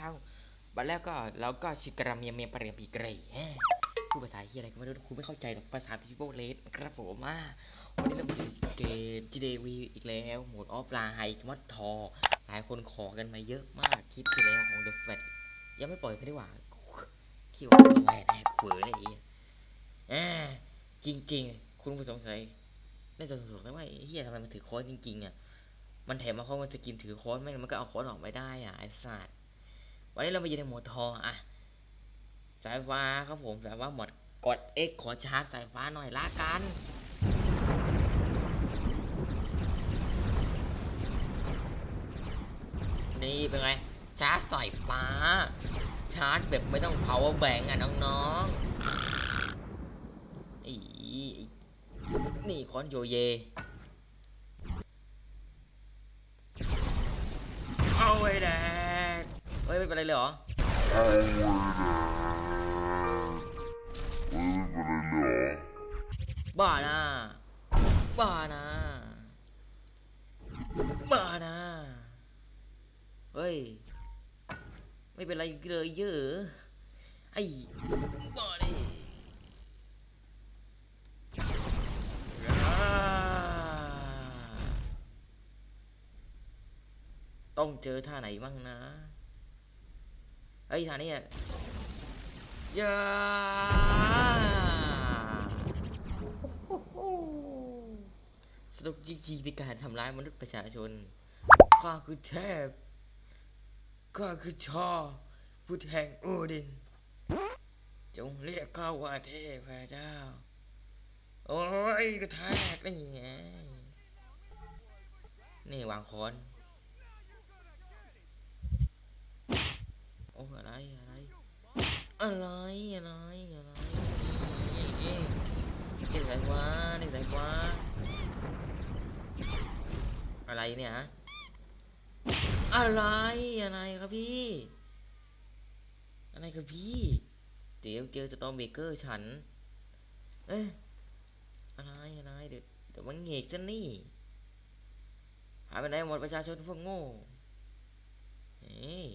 ทางบัดแล้วก็เราก็ชิกระเมีเมียปเรียปีเกรย์พูดภาษาเฮียอะไรก็ไม่รู้ครูไม่เข้าใจหรอกภาษาพีโบเลสครับผมอะวันนี้เรามาอยู่เกม GDV อีกแล้วโหมดออฟไลน์มอดทอ หลายคนขอกันมาเยอะมากคลิปที่แล้วของ The Fat ยังไม่ปล่อยไม่ได้หว่าคิดว่าจะแหวนแหกเขวเลยไอ้เหี้ยอ่าจริง ๆ คุณผู้สงสัยน่าจะสงสัยว่าเฮียทำไมมันถือค้อนจริงๆอะมันแถมมาเพราะมันสกินถือค้อนแม่งมันก็เอาค้อนออกไม่ได้อะไอ้สัตว์ วันนี้เรามาอยู่ในโหมดทออะ สายฟ้าครับผมสายฟ้าหมดกด X ขอชาร์จสายฟ้าหน่อยละกันนี่เป็นไง ชาร์จสายฟ้า ชาร์จแบบไม่ต้อง power bank อะน้องๆอีนี่คอนโยเย เอาไว้แดก เฮ้ยไม่เป็นไรเลยเหรอบ้านะบ้านะบ้านะเฮ้ย ไม่เป็นไรเลยเยอะไอ้บ้าดิอ่ต้องเจอท่าไหนบ้างนะ ไอ้ยท่านี้อะยาสนุกจริงๆในการทำร้ายมนุษย์ประชาชน ข้าคือเทพ ข้าคือชอผู้แห่งโอดิน จงเรียกข้าว่าเทพเจ้า โอ้ยกระแทกนี่ไงนี่วางคอน โอ้อะไรอะไร อะไรอะไรอะไรเอ๊ะเด็กไหนวะเด็กไหนวะอะไรเนี่ยฮะอะไรอะไรครับพี่ อะไรครับพี่ เดี๋ยวเจอจะต้องเบเกอร์ฉัน เอ๊ะอะไรอะไรเดี๋ยวเดี๋ยวมันเหกจะนี่หายไปไหนหมดประชาชนพวกโง่เฮ้ย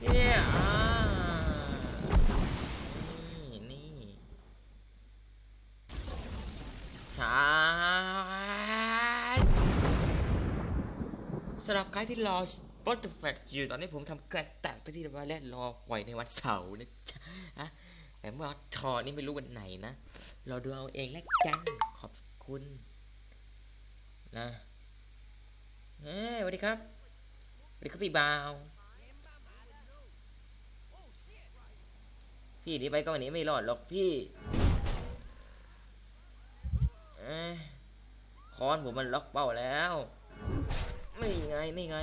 เนี่ยอ่านี่นี่ชาสำหรับใครที่รอ b u t t e r f a t อยู่ตอนนี้ผมทำการตัดไปที่เรียบร้อยแล้วรอปล่อยในวันเสาร์นะจ๊ะฮะแต่เมื่อทอนี่ไม่รู้วันไหนนะ เราดูเอาเองแล้วกันขอบคุณนะเฮ้ยสวัสดีครับ สวัสดีครับพี่บาว พี่หนีไปก็วันนี้ไม่รอดหรอกพี่เอ้ยคอนผมมันล็อกเป้าแล้วนี่ไงนี่ไง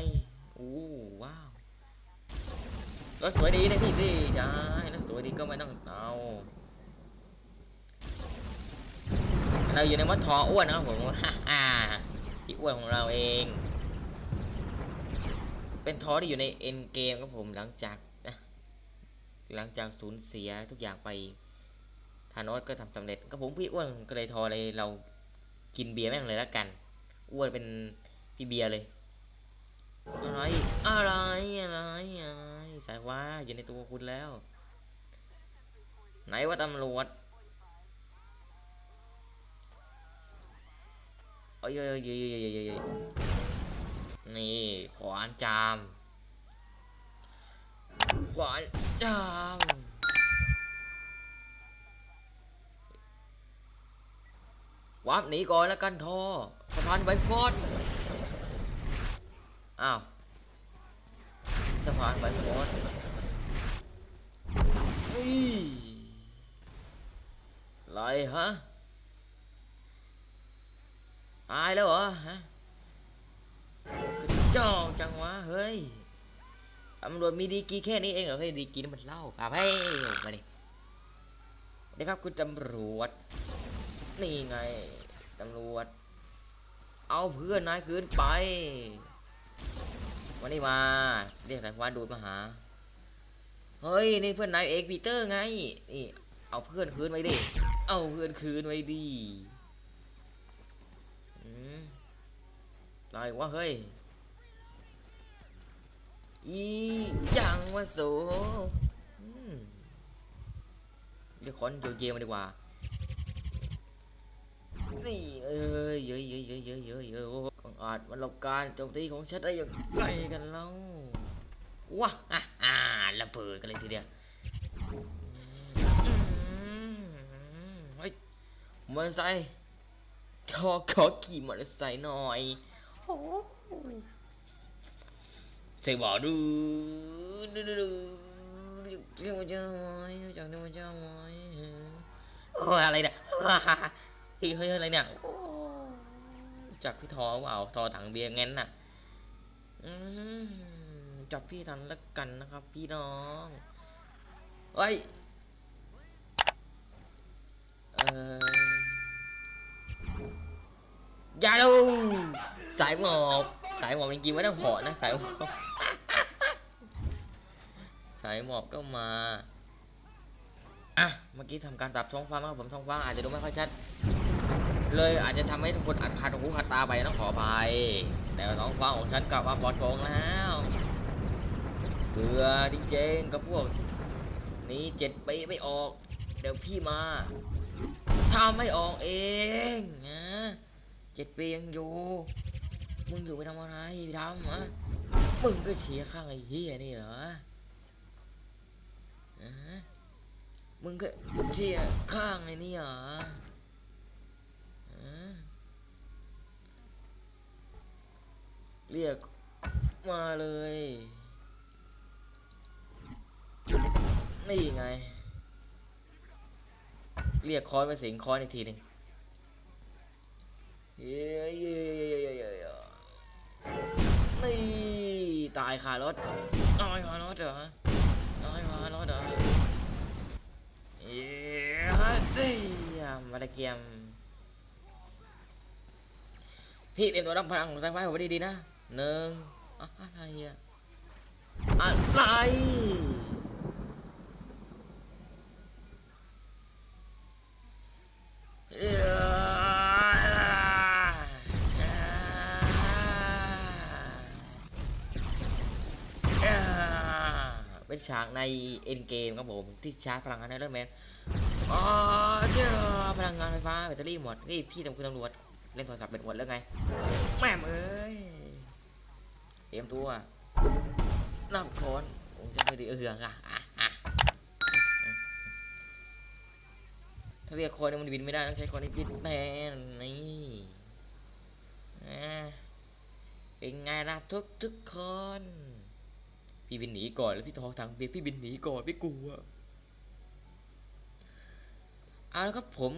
โอ้ว้าวรถสวยดีนะพี่สิใช่รถสวยดีก็ไม่ต้องเอาเราอยู่ในมัดทออ้วนนะครับผมฮ่าฮ่าพี่อ้วนของเราเอง เป็นทอที่อยู่ในเอ็นเกมครับผมหลังจากนะหลังจากสูญเสียทุกอย่างไปธานอสก็ทำสำเร็จก็ผมพี่อ้วนก็เลยทอเลยเรากินเบียร์แม่งเลยแล้วกันอ้วนเป็นพี่เบียร์เลยอะไรอะไรอะไรอะไรสายว่าอยู่ในตัวคุณแล้ว ไหนว่าตำรวจเอ้ยเอ้ยเอ้ยเอ้ยเอ้ยเอ้ยเอ้ย นี่ขวานจาม ขวานจาม วับหนีก่อนแล้วกันทอสะพานไวฟอดอ้าวสะพานไวฟอดอะไรฮะตายแล้วเหรอฮะ จอกจังวะเฮ้ยตำรวจมีดีกีแค่นี้เองเหรอเฮ้ยดีกีนี่มันเล่าป่าเฮ้มาดิสวัสดีครับคุณตำรวจ นี่ไงตำรวจ เอาเพื่อนนายคืนไปวันนี้มาเรียกสายฟ้าดูดมาหา เฮ้ยนี่เพื่อนนายเอกปีเตอร์ไงนี่เอาเพื่อนคืนไว้ดิเอาเพื่อนคืนไว้ดิอืมอะไรวะเฮ้ย อียังวะโสอืมเดี๋ยวคอนเยเยมาดีกว่านี่เอ้ยเยอะเยอะเยอะเยอะเยอะเยอะโอ้บังอาจมันหลบการโจมตีของฉันได้อย่างไรกันเล่าว้าอะอ่าระเบิดกันเลยทีเดียวมเฮ้ยมอเตอร์ไซค์ขอขอขี่มอเตอร์ไซค์หน่อยโอ้ เสกบอกดูดูดูดูเจ้าเจ้าไว้จังเจ้าเจ้าไว้โอ้อะไรเนี่ยเฮ้ยเฮ้ยอะไรเนี่ยจับพี่ทอเปล่าทอถังเบียร์งั้นน่ะอืมจับพี่ทันแล้วกันนะครับ พี่น้องเฮ้ยเออยาดูสายหมอบสายหมอบจริงๆไม่ต้องหอนะสายหมอบายหมอบก็มาอะเมื่อกี้ทำการปรับท้องฟ้ามาผมท้องฟ้าอาจจะดูไม่ค่อยชัด เลยอาจจะทำให้ทุกคนอัดขาดหูขาดตาไปต้องขออภัยแต่ท้องฟ้าของฉันกลับมาปลอดโปร่งแล้วเบื่อจริงๆกับพวก นี้เจ็ดปีไม่ออก เดี๋ยวพี่มาทำไม่ออกเองนะเจ็ดปียังอยู่ มึงอยู่ไปทำอะไรไปทำอะมึงก็เชียข้างไอ้เฮียนี่เหรอ มึงก็เชียข้างไอ้นี่เหรอเรียกมาเลย นี่ไง เรียกคอนมาสิงคอนอีกทีหนึ่งเย้เย้เย้เย้เย้เย้นี่ ตายคารถตายคารถเหรอ เฮ้ยมาตะเกียม พี่เตรียมตัวรับพลังของสายไฟผมไว้ดีๆนะหนึ่งอะไรอะอะไรเออเป็นฉากในเอ็นเกมครับผม ที่ชาร์จพลังงานในเรื่องแมน อ๋อเจ้าพลังงานไฟฟ้าแบตเตอรี่หมดเฮ้ยพี่ตำคุณตำรวจเล่นโทรศัพท์เป็นหมดแล้วไงแม่มเอ้ยเตรียมตัวนับคอนผมจะไม่ดีเอืองอะอะถ้าเรียกคอนที่มันบินไม่ได้ต้องใช้คอนที่บินแทนนี่เป็นไงล่ะทุกทุกคน พี่บินหนีก่อนแล้วพี่ทอทางเบียพี่บินหนีก่อนพี่กลัว เอาล้วครับผม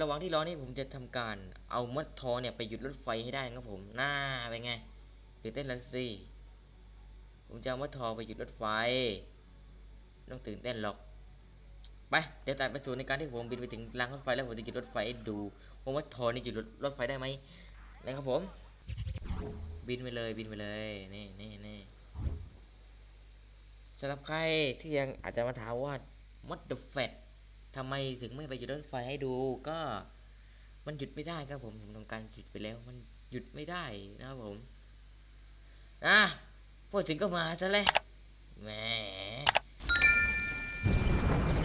ระหว่างที่รอนี่ผมจะทำการเอามัดทอเนี่ยไปหยุดรถไฟให้ได้นะครับผมหน้าเป็นไงตื่นเต้นแล้วสิผมจะเอามัดทอไปหยุดรถไฟต้องตื่นเต้นหรอกไปเดี๋ยวตัดไปสู่ในการที่ผมบินไปถึงรางรถไฟแล้วผมจะหยุดรถไฟดูว่ามัดทอนี่หยุดรถรถไฟได้ไหมนะครับผม บินไปเลยบินไปเลยนี่นี่นี่สำหรับใครที่ยังอาจจะมาถามว่า what the fat ทำไมถึงไม่ไปหยุดรถไฟให้ดูก็มันหยุดไม่ได้ครับผมผมทำการหยุดไปแล้ว มันหยุดไม่ได้นะครับผมนะพูดถึงก็มาซะเลยแหม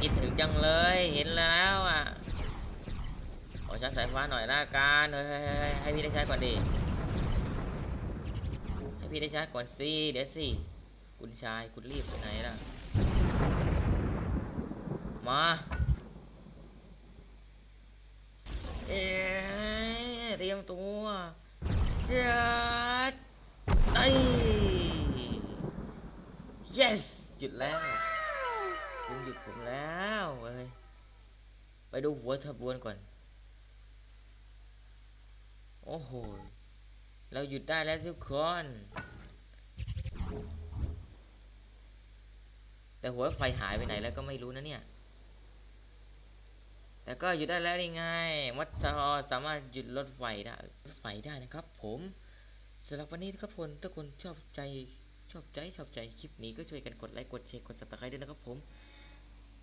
คิดถึงจังเลยเห็นแล้วอะขอชาร์จสายฟ้าหน่อยละกันเฮ้ยเฮ้ยเฮ้ยให้พี่ได้ใช้ก่อนดิให้พี่ได้ใช้ก่อนสิเดี๋ยวสิคุณชายคุณรีบไปไหนล่ะมา เอ๊ะเตรี ยมตัวยัดไอ้ yes หยุดแล้วคุณหยุดผมแล้วเว้ยไปดูหัวขบวนก่อน โอ้โห เราหยุดได้แล้วทุกคน แต่หัวไฟหายไปไหนแล้วก็ไม่รู้นะเนี่ย แต่ก็หยุดได้แล้วนี่ไงวัดสฮอสามารถหยุดรถไฟได้รถไฟได้นะครับ ผมสำหรับวันนี้นะครับผมถ้าคนชอบใจชอบใจชอบใจคลิปนี้ก็ช่วยกันกดไลค์กดแชร์กด subscribe ด้วยนะครับผม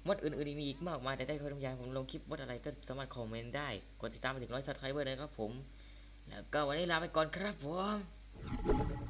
มดอื่นๆมีอีกมากมายแต่ได้ทำยานผมลงคลิปมดอะไรก็สามารถคอมเมนต์ได้กดติดตามไปถึงร้อยซับสไครเบอร์เลยนะครับผม แล้วก็วันนี้ลาไปก่อนครับผม